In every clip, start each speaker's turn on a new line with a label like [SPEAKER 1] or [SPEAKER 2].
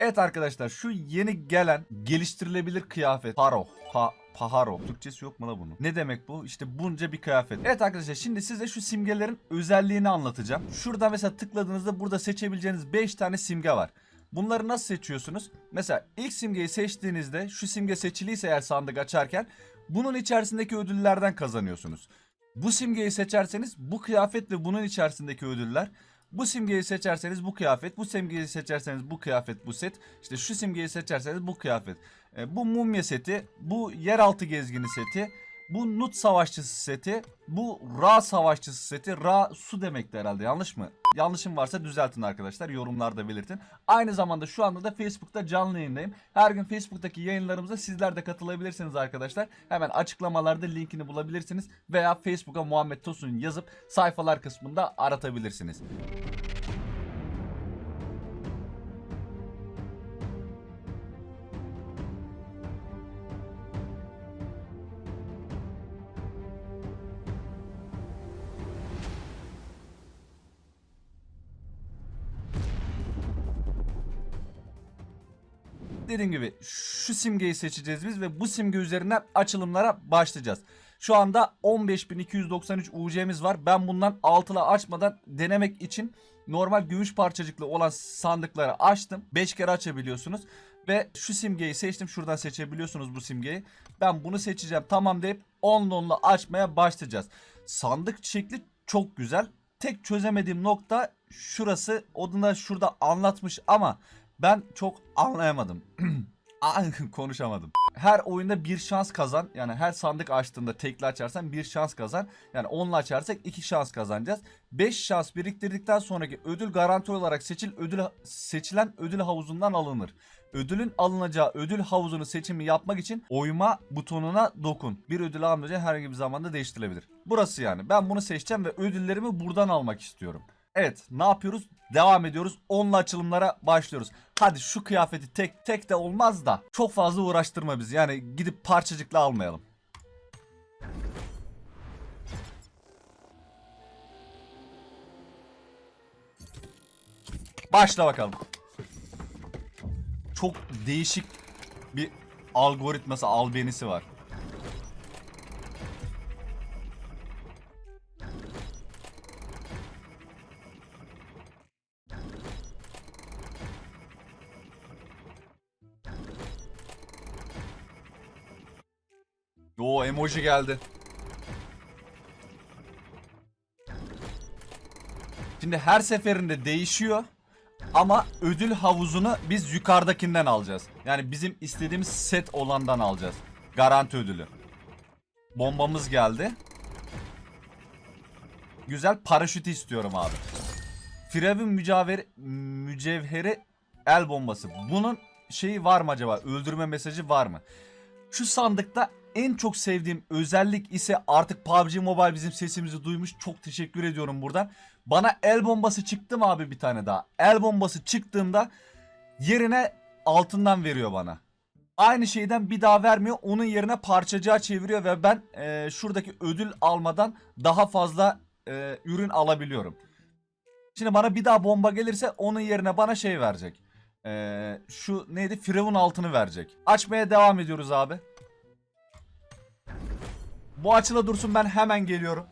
[SPEAKER 1] Evet arkadaşlar şu yeni gelen geliştirilebilir kıyafet. Paro. Pa Paharo. Türkçesi yok mu la bunun? Ne demek bu? İşte bunca bir kıyafet. Evet arkadaşlar şimdi size şu simgelerin özelliğini anlatacağım. Şurada mesela tıkladığınızda burada seçebileceğiniz 5 tane simge var. Bunları nasıl seçiyorsunuz? Mesela ilk simgeyi seçtiğinizde şu simge seçiliyse eğer sandık açarken bunun içerisindeki ödüllerden kazanıyorsunuz. Bu simgeyi seçerseniz bu kıyafet ve bunun içerisindeki ödüller. Bu simgeyi seçerseniz bu kıyafet, bu simgeyi seçerseniz bu kıyafet, bu set. İşte şu simgeyi seçerseniz bu kıyafet. E, bu mumya seti, bu yeraltı gezgini seti, bu Nut savaşçısı seti, bu Ra savaşçısı seti. Ra su demekti herhalde yanlış mı? Yanlışım varsa düzeltin arkadaşlar yorumlarda belirtin. Aynı zamanda şu anda da Facebook'ta canlı yayındayım. Her gün Facebook'taki yayınlarımıza sizler de katılabilirsiniz arkadaşlar. Hemen açıklamalarda linkini bulabilirsiniz. Veya Facebook'a Muhammed Tosun yazıp sayfalar kısmında aratabilirsiniz. Dediğim gibi şu simgeyi seçeceğiz biz ve bu simge üzerinden açılımlara başlayacağız. Şu anda 15.293 UC'miz var. Ben bundan altılı açmadan denemek için normal gümüş parçacıklı olan sandıkları açtım. 5 kere açabiliyorsunuz. Ve şu simgeyi seçtim. Şuradan seçebiliyorsunuz bu simgeyi. Ben bunu seçeceğim. Tamam deyip 10 onla açmaya başlayacağız. Sandık şekli çok güzel. Tek çözemediğim nokta şurası. Onu da şurada anlatmış ama ben çok anlayamadım. Konuşamadım. Her oyunda bir şans kazan. Yani her sandık açtığında tekli açarsan bir şans kazan. Yani onunla açarsak iki şans kazanacağız. 5 şans biriktirdikten sonraki ödül garanti olarak seçil ödül seçilen ödül havuzundan alınır. Ödülün alınacağı ödül havuzunu seçimi yapmak için oyma butonuna dokun. Bir ödül alınca herhangi bir zamanda değiştirilebilir. Burası yani. Ben bunu seçeceğim ve ödüllerimi buradan almak istiyorum. Evet ne yapıyoruz? Devam ediyoruz. Onunla açılımlara başlıyoruz. Hadi şu kıyafeti tek tek de olmaz da çok fazla uğraştırma bizi. Yani gidip parçacıkla almayalım. Başla bakalım. Çok değişik bir algoritması, albenisi var. Emoji geldi. Şimdi her seferinde değişiyor. Ama ödül havuzunu biz yukarıdakinden alacağız. Yani bizim istediğimiz set olandan alacağız. Garanti ödülü. Bombamız geldi. Güzel paraşütü istiyorum abi. Firavun mücevheri, mücevheri el bombası. Bunun şeyi var mı acaba? Öldürme mesajı var mı? Şu sandıkta en çok sevdiğim özellik ise artık PUBG Mobile bizim sesimizi duymuş. Çok teşekkür ediyorum buradan. Bana el bombası çıktı mı abi bir tane daha? El bombası çıktığında yerine altından veriyor bana. Aynı şeyden bir daha vermiyor. Onun yerine parçacığa çeviriyor ve ben e, şuradaki ödül almadan daha fazla e, ürün alabiliyorum. Şimdi bana bir daha bomba gelirse onun yerine bana şey verecek. E, şu neydi? Firavun altını verecek. Açmaya devam ediyoruz abi. Bu açıla dursun ben hemen geliyorum.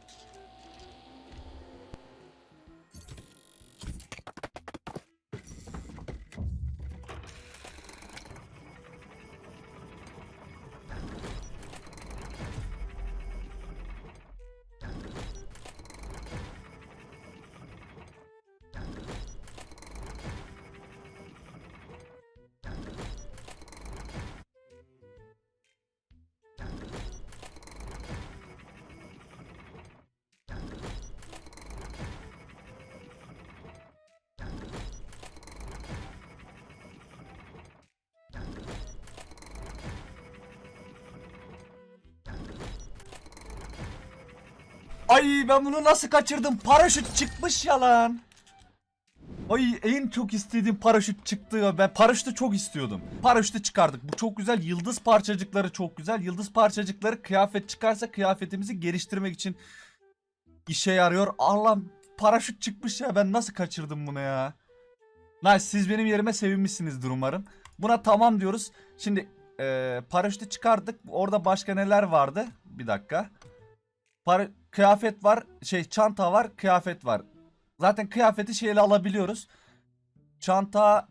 [SPEAKER 1] Ben bunu nasıl kaçırdım? Paraşüt çıkmış yalan. Ay en çok istediğim paraşüt çıktı ya. Ben paraşütü çok istiyordum. Paraşütü çıkardık. Bu çok güzel. Yıldız parçacıkları çok güzel. Yıldız parçacıkları kıyafet çıkarsa kıyafetimizi geliştirmek için işe yarıyor. Allah'ım paraşüt çıkmış ya. Ben nasıl kaçırdım bunu ya? Nice siz benim yerime sevinmişsinizdir umarım. Buna tamam diyoruz. Şimdi e, paraşütü çıkardık. Orada başka neler vardı? Bir dakika. Para, kıyafet var. Şey çanta var. Kıyafet var. Zaten kıyafeti şeyle alabiliyoruz. Çanta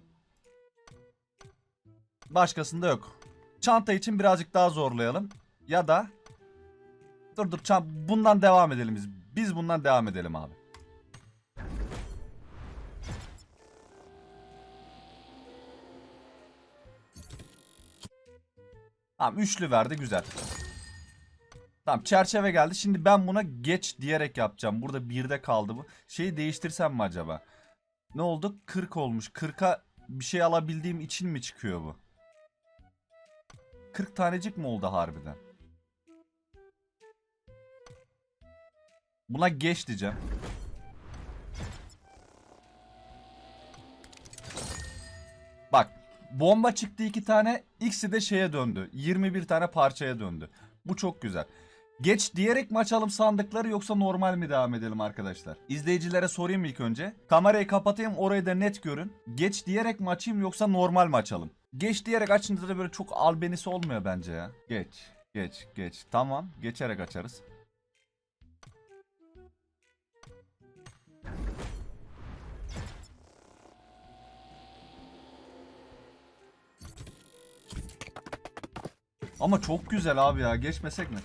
[SPEAKER 1] başkasında yok. Çanta için birazcık daha zorlayalım. Ya da dur dur çan- bundan devam edelim biz. Biz bundan devam edelim abi. Tamam üçlü verdi güzel. Tamam çerçeve geldi. Şimdi ben buna geç diyerek yapacağım. Burada birde kaldı bu. Şeyi değiştirsem mi acaba? Ne oldu? 40 olmuş. 40'a bir şey alabildiğim için mi çıkıyor bu? 40 tanecik mi oldu harbiden? Buna geç diyeceğim. Bak bomba çıktı iki tane. İkisi de şeye döndü. 21 tane parçaya döndü. Bu çok güzel. Geç diyerek mi açalım sandıkları yoksa normal mi devam edelim arkadaşlar? İzleyicilere sorayım ilk önce. Kamerayı kapatayım orayı da net görün. Geç diyerek mi açayım yoksa normal mi açalım? Geç diyerek açınca da böyle çok albenisi olmuyor bence ya. Geç, geç, geç. Tamam, geçerek açarız. Ama çok güzel abi ya. Geçmesek mi?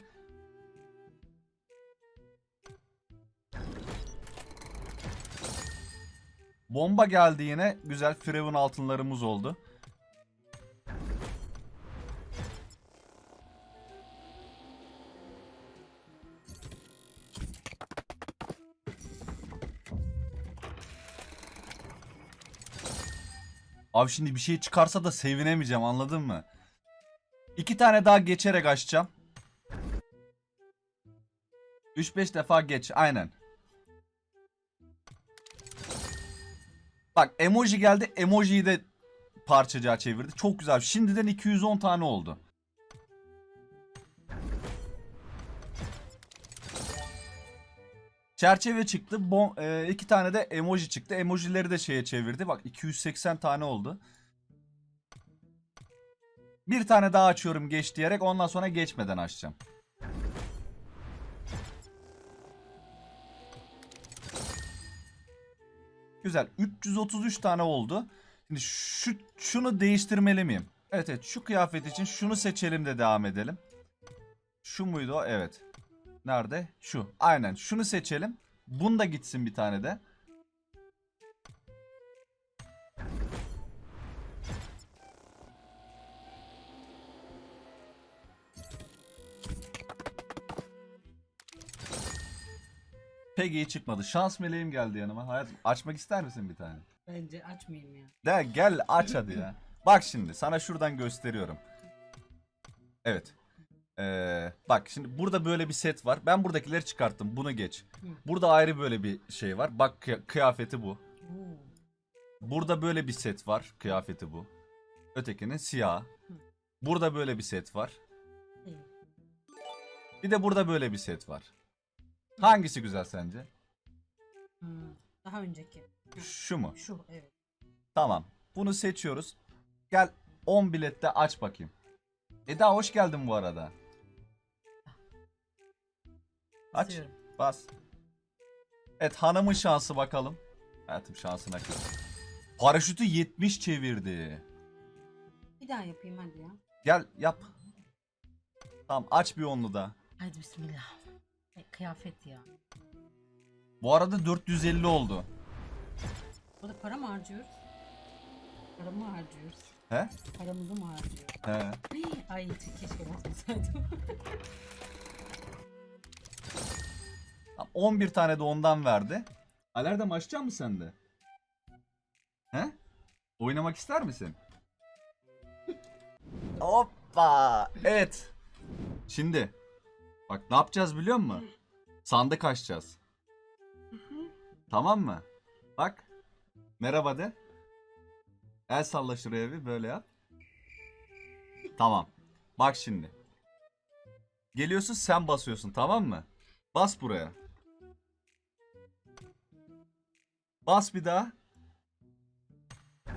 [SPEAKER 1] Bomba geldi yine. Güzel Firavun altınlarımız oldu. Abi şimdi bir şey çıkarsa da sevinemeyeceğim anladın mı? İki tane daha geçerek açacağım. 3-5 defa geç aynen. Bak emoji geldi. Emojiyi de parçacığa çevirdi. Çok güzel. Şimdiden 210 tane oldu. Çerçeve çıktı. Bom, e, iki tane de emoji çıktı. Emojileri de şeye çevirdi. Bak 280 tane oldu. Bir tane daha açıyorum geç diyerek ondan sonra geçmeden açacağım. Güzel. 333 tane oldu. Şimdi şu şunu değiştirmeli miyim? Evet evet şu kıyafet için şunu seçelim de devam edelim. Şu muydu o? Evet. Nerede? Şu. Aynen. Şunu seçelim. Bunda gitsin bir tane de. Pek iyi çıkmadı. Şans meleğim geldi yanıma. Hayatım açmak ister misin bir tane?
[SPEAKER 2] Bence açmayayım ya.
[SPEAKER 1] De gel aç hadi ya. Bak şimdi sana şuradan gösteriyorum. Evet. Ee, bak şimdi burada böyle bir set var. Ben buradakileri çıkarttım. Bunu geç. Burada ayrı böyle bir şey var. Bak kıy- kıyafeti bu.
[SPEAKER 2] Oo.
[SPEAKER 1] Burada böyle bir set var. Kıyafeti bu. Ötekinin siyah. Burada böyle bir set var. Bir de burada böyle bir set var. Hangisi güzel sence?
[SPEAKER 2] Hmm, Daha önceki.
[SPEAKER 1] Şu mu?
[SPEAKER 2] Şu evet.
[SPEAKER 1] Tamam. Bunu seçiyoruz. Gel 10 bilette aç bakayım. Eda hoş geldin bu arada. Aç.
[SPEAKER 2] Basıyorum.
[SPEAKER 1] Bas. Evet hanımın şansı bakalım. Hayatım şansına kız. Paraşütü 70 çevirdi.
[SPEAKER 2] Bir daha yapayım hadi ya.
[SPEAKER 1] Gel yap. Tamam aç bir onlu da.
[SPEAKER 2] Haydi bismillah. E, kıyafet ya.
[SPEAKER 1] Bu arada 450 oldu.
[SPEAKER 2] Burada para mı harcıyoruz? Para mı harcıyoruz?
[SPEAKER 1] He?
[SPEAKER 2] Paramızı mı harcıyoruz?
[SPEAKER 1] He.
[SPEAKER 2] Ay keşke basmasaydım.
[SPEAKER 1] Tamam, 11 tane de ondan verdi. Alerdem açacak mısın sen de? He? Oynamak ister misin? Hoppa. Evet. Şimdi. Bak ne yapacağız biliyor musun? Sandık açacağız. Tamam mı? Bak. Merhaba de. El salla şuraya bir böyle yap. Tamam. Bak şimdi. Geliyorsun sen basıyorsun tamam mı? Bas buraya. Bas bir daha.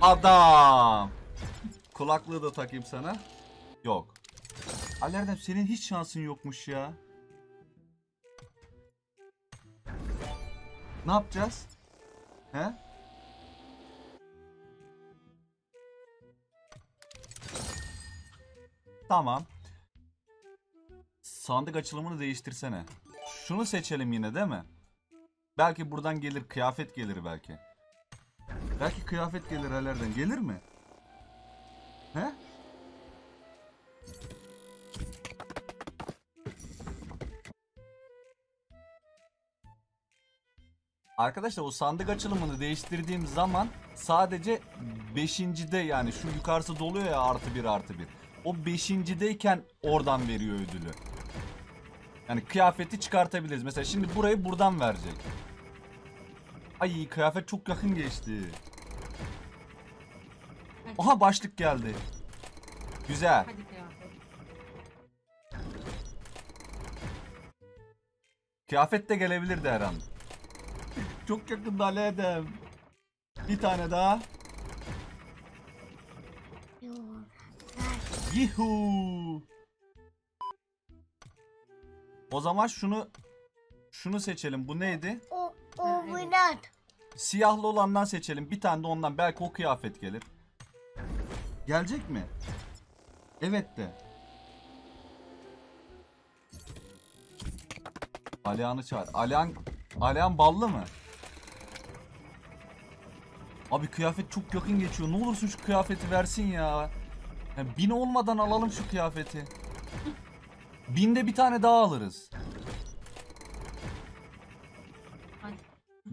[SPEAKER 1] Adam. Kulaklığı da takayım sana. Yok. Ali Erdem senin hiç şansın yokmuş ya. Ne yapacağız? He? Tamam. Sandık açılımını değiştirsene. Şunu seçelim yine değil mi? Belki buradan gelir, kıyafet gelir belki. Belki kıyafet gelir halerden. Gelir mi? He? Arkadaşlar o sandık açılımını değiştirdiğim zaman sadece 5.de yani şu yukarısı doluyor ya artı 1 artı 1. O 5.deyken oradan veriyor ödülü. Yani kıyafeti çıkartabiliriz. Mesela şimdi burayı buradan verecek. Ay kıyafet çok yakın geçti. Aha başlık geldi. Güzel.
[SPEAKER 2] Hadi kıyafet.
[SPEAKER 1] Kıyafet de gelebilirdi her an. Çok yakında Ali Edem. Bir tane daha. Yuhu. O zaman şunu şunu seçelim. Bu neydi?
[SPEAKER 3] O, o. Murat.
[SPEAKER 1] Siyahlı olandan seçelim. Bir tane de ondan. Belki o kıyafet gelir. Gelecek mi? Evet de. Alihan'ı çağır. Alihan, Alihan ballı mı? Abi kıyafet çok yakın geçiyor. Ne olursun şu kıyafeti versin ya. Yani bin olmadan alalım şu kıyafeti. Binde bir tane daha alırız.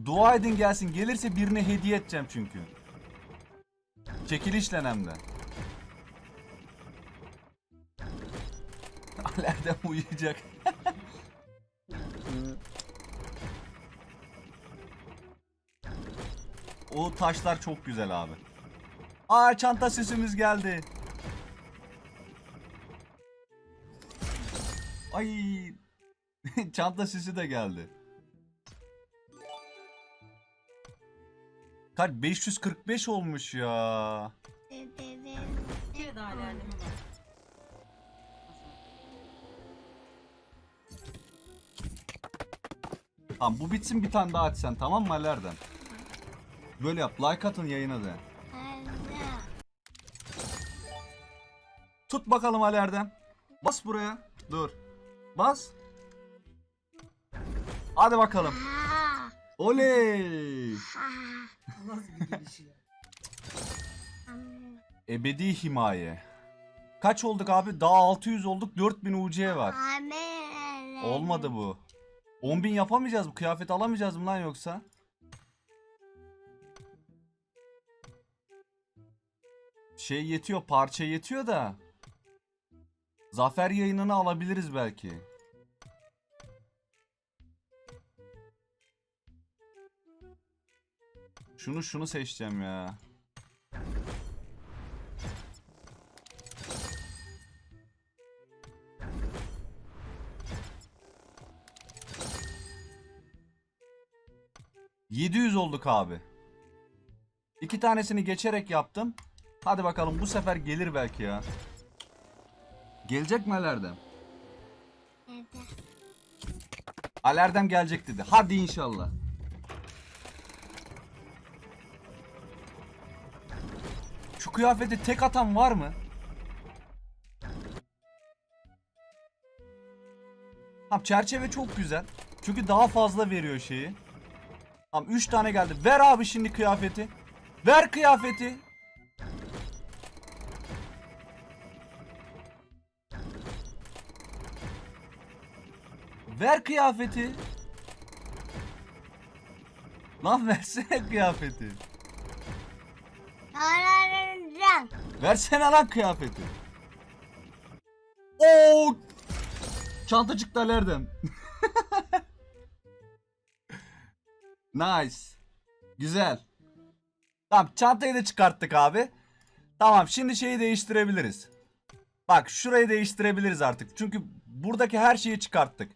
[SPEAKER 1] Dua edin gelsin. Gelirse birine hediye edeceğim çünkü. Çekilişle hem de. Alerden uyuyacak. O taşlar çok güzel abi. Aa çanta süsümüz geldi. Ay çanta süsü de geldi. Kaç 545 olmuş ya. Tamam bu bitsin bir tane daha aç sen tamam mı Alerden? Böyle yap like atın yayına da. Tut bakalım Alerden. Bas buraya. Dur. Bas. Hadi bakalım. Oley.
[SPEAKER 2] Nasıl bir geliş ya?
[SPEAKER 1] Ebedi himaye. Kaç olduk abi? Daha 600 olduk. 4000 UC var. Olmadı bu. 10.000 yapamayacağız mı? Kıyafet alamayacağız mı lan yoksa? Şey yetiyor, parça yetiyor da. Zafer yayınını alabiliriz belki. Şunu şunu seçeceğim ya. ...700 olduk abi. İki tanesini geçerek yaptım. Hadi bakalım bu sefer gelir belki ya. Gelecek mi Alerdem? Alerdem gelecek dedi. Hadi inşallah. Şu kıyafeti tek atan var mı? Tamam çerçeve çok güzel. Çünkü daha fazla veriyor şeyi. Tamam 3 tane geldi. Ver abi şimdi kıyafeti. Ver kıyafeti. Ver kıyafeti. Lan versene kıyafeti. Versene lan kıyafeti. Oo! Çanta çıktı Erdem. nice. Güzel. Tamam çantayı da çıkarttık abi. Tamam şimdi şeyi değiştirebiliriz. Bak şurayı değiştirebiliriz artık. Çünkü buradaki her şeyi çıkarttık.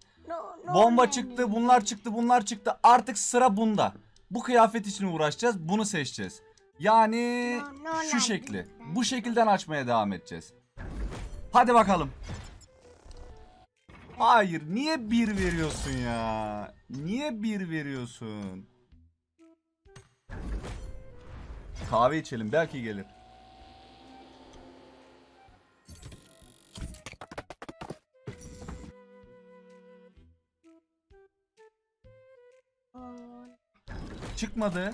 [SPEAKER 1] Bomba çıktı, bunlar çıktı, bunlar çıktı. Artık sıra bunda. Bu kıyafet için uğraşacağız. Bunu seçeceğiz. Yani şu şekli. Bu şekilden açmaya devam edeceğiz. Hadi bakalım. Hayır, niye bir veriyorsun ya? Niye bir veriyorsun? Kahve içelim, belki gelir. Çıkmadı.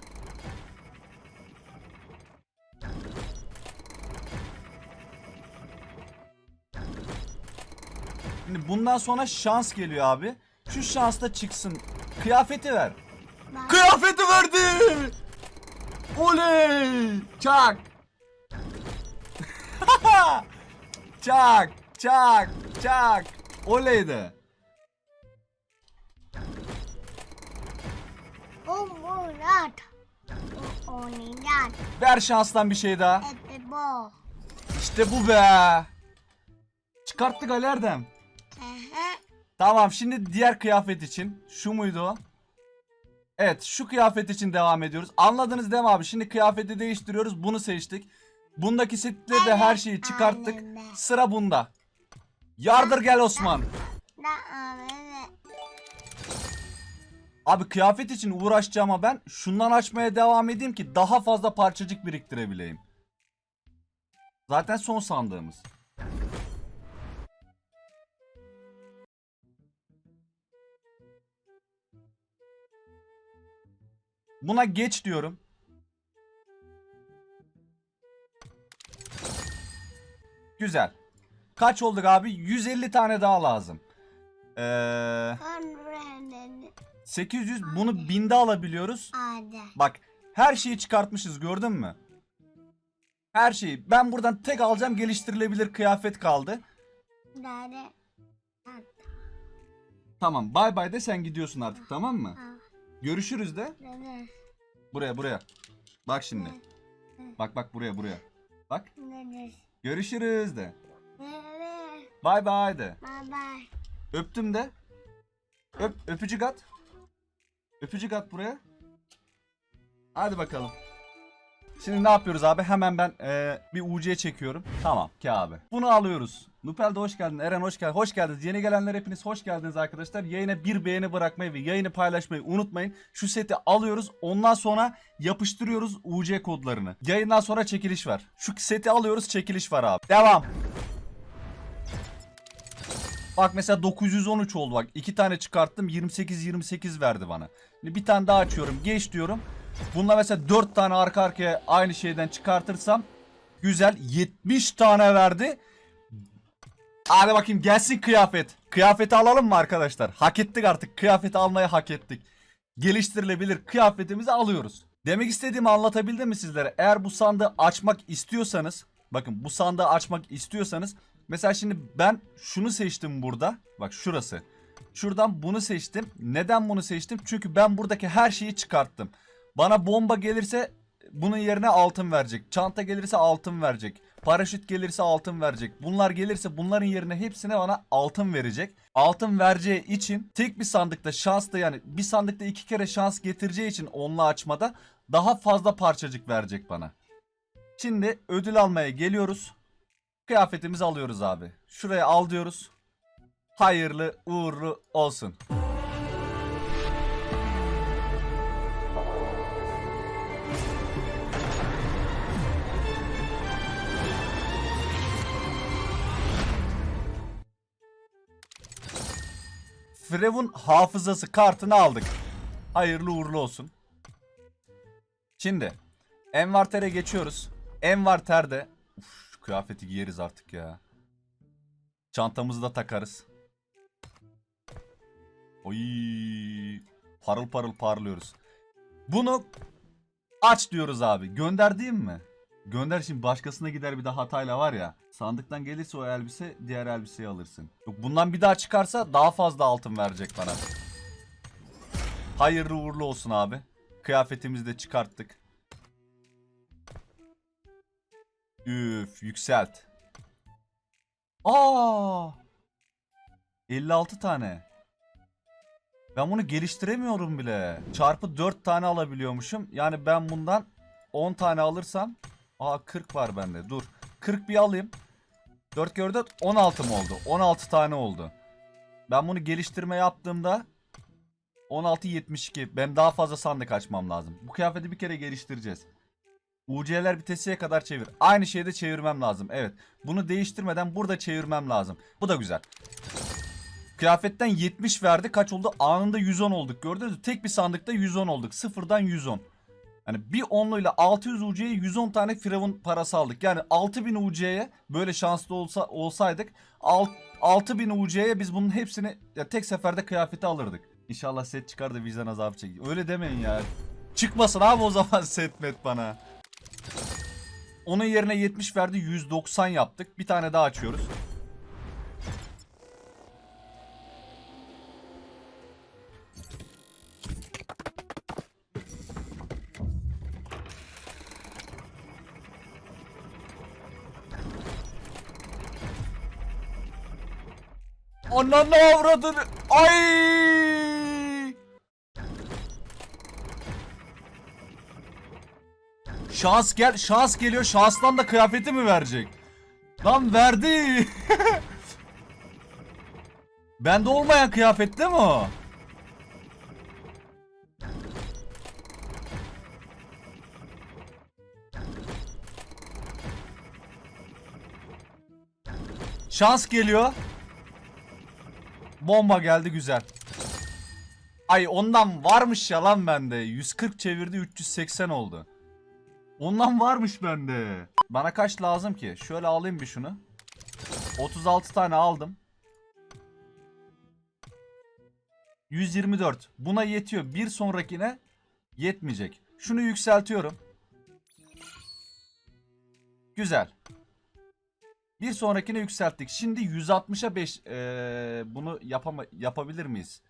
[SPEAKER 1] Şimdi bundan sonra şans geliyor abi. Şu şans da çıksın. Kıyafeti ver.
[SPEAKER 3] bak.
[SPEAKER 1] Kıyafeti verdi. Oley! Çak. çak, çak, çak. Oley de.
[SPEAKER 3] Murat. O oynayacak.
[SPEAKER 1] Ver şanstan bir şey daha.
[SPEAKER 3] Ete bu.
[SPEAKER 1] İşte bu be. Çıkarttık Ali Erdem. Tamam şimdi diğer kıyafet için. Şu muydu o? Evet şu kıyafet için devam ediyoruz. Anladınız değil mi abi? Şimdi kıyafeti değiştiriyoruz. Bunu seçtik. Bundaki setleri de her şeyi çıkarttık. Sıra bunda. Yardır gel Osman.
[SPEAKER 3] Abi.
[SPEAKER 1] Kıyafet için uğraşacağıma ben şundan açmaya devam edeyim ki daha fazla parçacık biriktirebileyim. Zaten son sandığımız. Buna geç diyorum. Güzel. Kaç olduk abi? 150 tane daha lazım. Ee,
[SPEAKER 3] Anrenin
[SPEAKER 1] 800 bunu binde alabiliyoruz.
[SPEAKER 3] adı.
[SPEAKER 1] Bak her şeyi çıkartmışız gördün mü? Her şeyi. Ben buradan tek alacağım geliştirilebilir kıyafet kaldı.
[SPEAKER 3] Dade.
[SPEAKER 1] Tamam bay bay de sen gidiyorsun artık tamam mı?
[SPEAKER 3] Ha.
[SPEAKER 1] Görüşürüz de.
[SPEAKER 3] Dede.
[SPEAKER 1] Buraya buraya. Bak şimdi. Bak bak buraya buraya. Bak.
[SPEAKER 3] Dede.
[SPEAKER 1] Görüşürüz de.
[SPEAKER 3] Dede.
[SPEAKER 1] Bay bay de.
[SPEAKER 3] Bye bye.
[SPEAKER 1] Öptüm de. Öp, öpücük at. Öpücük at buraya. Hadi bakalım. Şimdi ne yapıyoruz abi? Hemen ben eee, bir UC çekiyorum. Tamam ki abi. Bunu alıyoruz. Nupel de hoş geldin. Eren hoş geldin. Hoş geldiniz. Yeni gelenler hepiniz hoş geldiniz arkadaşlar. Yayına bir beğeni bırakmayı ve yayını paylaşmayı unutmayın. Şu seti alıyoruz. Ondan sonra yapıştırıyoruz UC kodlarını. Yayından sonra çekiliş var. Şu seti alıyoruz çekiliş var abi. Devam. Bak mesela 913 oldu bak. iki tane çıkarttım 28 28 verdi bana. Bir tane daha açıyorum. Geç diyorum. Bununla mesela 4 tane arka arkaya aynı şeyden çıkartırsam güzel 70 tane verdi. Hadi bakayım gelsin kıyafet. Kıyafeti alalım mı arkadaşlar? Hak ettik artık. Kıyafeti almayı hak ettik. Geliştirilebilir kıyafetimizi alıyoruz. Demek istediğimi anlatabildim mi sizlere? Eğer bu sandığı açmak istiyorsanız bakın bu sandığı açmak istiyorsanız mesela şimdi ben şunu seçtim burada. Bak şurası. Şuradan bunu seçtim. Neden bunu seçtim? Çünkü ben buradaki her şeyi çıkarttım. Bana bomba gelirse bunun yerine altın verecek. Çanta gelirse altın verecek. Paraşüt gelirse altın verecek. Bunlar gelirse bunların yerine hepsine bana altın verecek. Altın vereceği için tek bir sandıkta şanslı yani bir sandıkta iki kere şans getireceği için onunla açmada daha fazla parçacık verecek bana. Şimdi ödül almaya geliyoruz. Kıyafetimizi alıyoruz abi. Şuraya al diyoruz. Hayırlı uğurlu olsun. Frev'un hafızası kartını aldık. Hayırlı uğurlu olsun. Şimdi envartere geçiyoruz. Envarterde kıyafeti giyeriz artık ya. Çantamızı da takarız. Oy parıl parıl parlıyoruz. Bunu aç diyoruz abi. Gönder diyeyim mi? Gönder şimdi başkasına gider bir de hatayla var ya. Sandıktan gelirse o elbise diğer elbiseyi alırsın. Yok bundan bir daha çıkarsa daha fazla altın verecek bana. Hayırlı uğurlu olsun abi. Kıyafetimizi de çıkarttık. Üf yükselt. Aa! 56 tane. Ben bunu geliştiremiyorum bile. Çarpı 4 tane alabiliyormuşum. Yani ben bundan 10 tane alırsam aa 40 var bende. Dur. 40 bir alayım. 4 kere 4 16 mı oldu? 16 tane oldu. Ben bunu geliştirme yaptığımda 16 72. Ben daha fazla sandık açmam lazım. Bu kıyafeti bir kere geliştireceğiz. UC'ler bitesiye kadar çevir. Aynı şeyi de çevirmem lazım. Evet. Bunu değiştirmeden burada çevirmem lazım. Bu da güzel. Kıyafetten 70 verdi. Kaç oldu? Anında 110 olduk. Gördünüz mü? Tek bir sandıkta 110 olduk. Sıfırdan 110. Hani bir onluyla 600 UC'ye 110 tane firavun parası aldık. Yani 6000 UC'ye böyle şanslı olsa olsaydık alt- 6000 UC'ye biz bunun hepsini ya tek seferde kıyafeti alırdık. İnşallah set çıkar da vicdan azabı çekin. Öyle demeyin ya. Çıkmasın abi o zaman set met bana. Onun yerine 70 verdi 190 yaptık. Bir tane daha açıyoruz. Ananı avradını. Ay! Şans gel, şans geliyor. Şanstan da kıyafeti mi verecek? Lan verdi. Bende olmayan kıyafet değil mi o? Şans geliyor. Bomba geldi güzel. Ay ondan varmış ya lan bende. 140 çevirdi 380 oldu. Ondan varmış bende. Bana kaç lazım ki? Şöyle alayım bir şunu. 36 tane aldım. 124. Buna yetiyor. Bir sonrakine yetmeyecek. Şunu yükseltiyorum. Güzel. Bir sonrakine yükselttik. Şimdi 160'a 5 eee, bunu yapama yapabilir miyiz?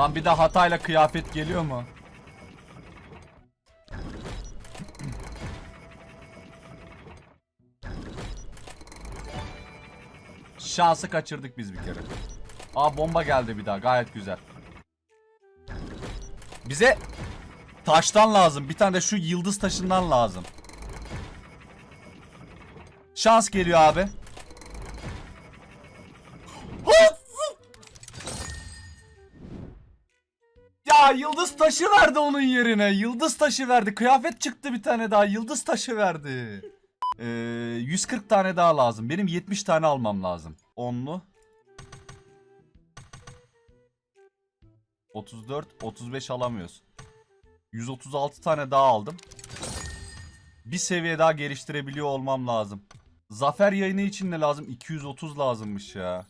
[SPEAKER 1] Lan bir de hatayla kıyafet geliyor mu? Şansı kaçırdık biz bir kere. Aa bomba geldi bir daha gayet güzel. Bize taştan lazım. Bir tane de şu yıldız taşından lazım. Şans geliyor abi. Yıldız taşı verdi onun yerine. Yıldız taşı verdi. Kıyafet çıktı bir tane daha. Yıldız taşı verdi. Ee, 140 tane daha lazım. Benim 70 tane almam lazım. Onlu. 34, 35 alamıyoruz. 136 tane daha aldım. Bir seviye daha geliştirebiliyor olmam lazım. Zafer yayını için ne lazım? 230 lazımmış ya.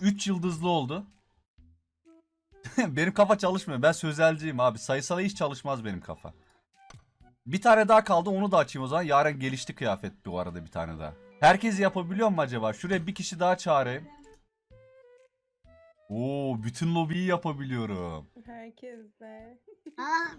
[SPEAKER 1] 3 yıldızlı oldu. benim kafa çalışmıyor. Ben sözelciyim abi. Sayısala hiç çalışmaz benim kafa. Bir tane daha kaldı. Onu da açayım o zaman. Yarın gelişti kıyafet bu arada bir tane daha. Herkes yapabiliyor mu acaba? Şuraya bir kişi daha çağırayım. Oo, bütün lobiyi yapabiliyorum.
[SPEAKER 4] Herkes de.
[SPEAKER 3] Aa,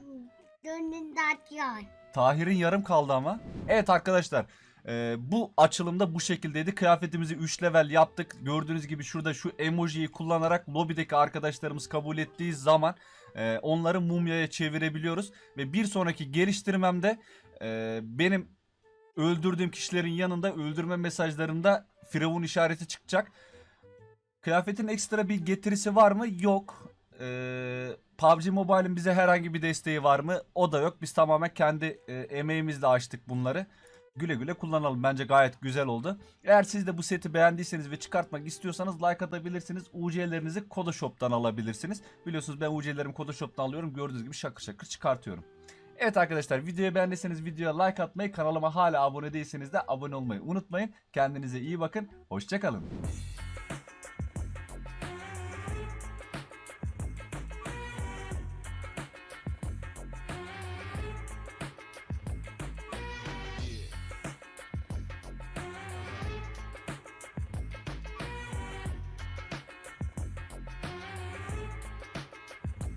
[SPEAKER 3] döndün dağıtıyor.
[SPEAKER 1] Tahir'in yarım kaldı ama. Evet arkadaşlar. E, bu açılımda bu şekildeydi. Kıyafetimizi 3 level yaptık. Gördüğünüz gibi şurada şu emojiyi kullanarak lobideki arkadaşlarımız kabul ettiği zaman e, onları mumyaya çevirebiliyoruz. Ve bir sonraki geliştirmemde e, benim öldürdüğüm kişilerin yanında öldürme mesajlarında firavun işareti çıkacak. Kıyafetin ekstra bir getirisi var mı? Yok. Ee, PUBG Mobile'in bize herhangi bir desteği var mı? O da yok. Biz tamamen kendi e, emeğimizle açtık bunları. Güle güle kullanalım. Bence gayet güzel oldu. Eğer siz de bu seti beğendiyseniz ve çıkartmak istiyorsanız like atabilirsiniz. UC'lerinizi Kodoshop'tan alabilirsiniz. Biliyorsunuz ben UC'lerimi Kodoshop'tan alıyorum. Gördüğünüz gibi şakır şakır çıkartıyorum. Evet arkadaşlar videoyu beğendiyseniz videoya like atmayı, kanalıma hala abone değilseniz de abone olmayı unutmayın. Kendinize iyi bakın. Hoşçakalın.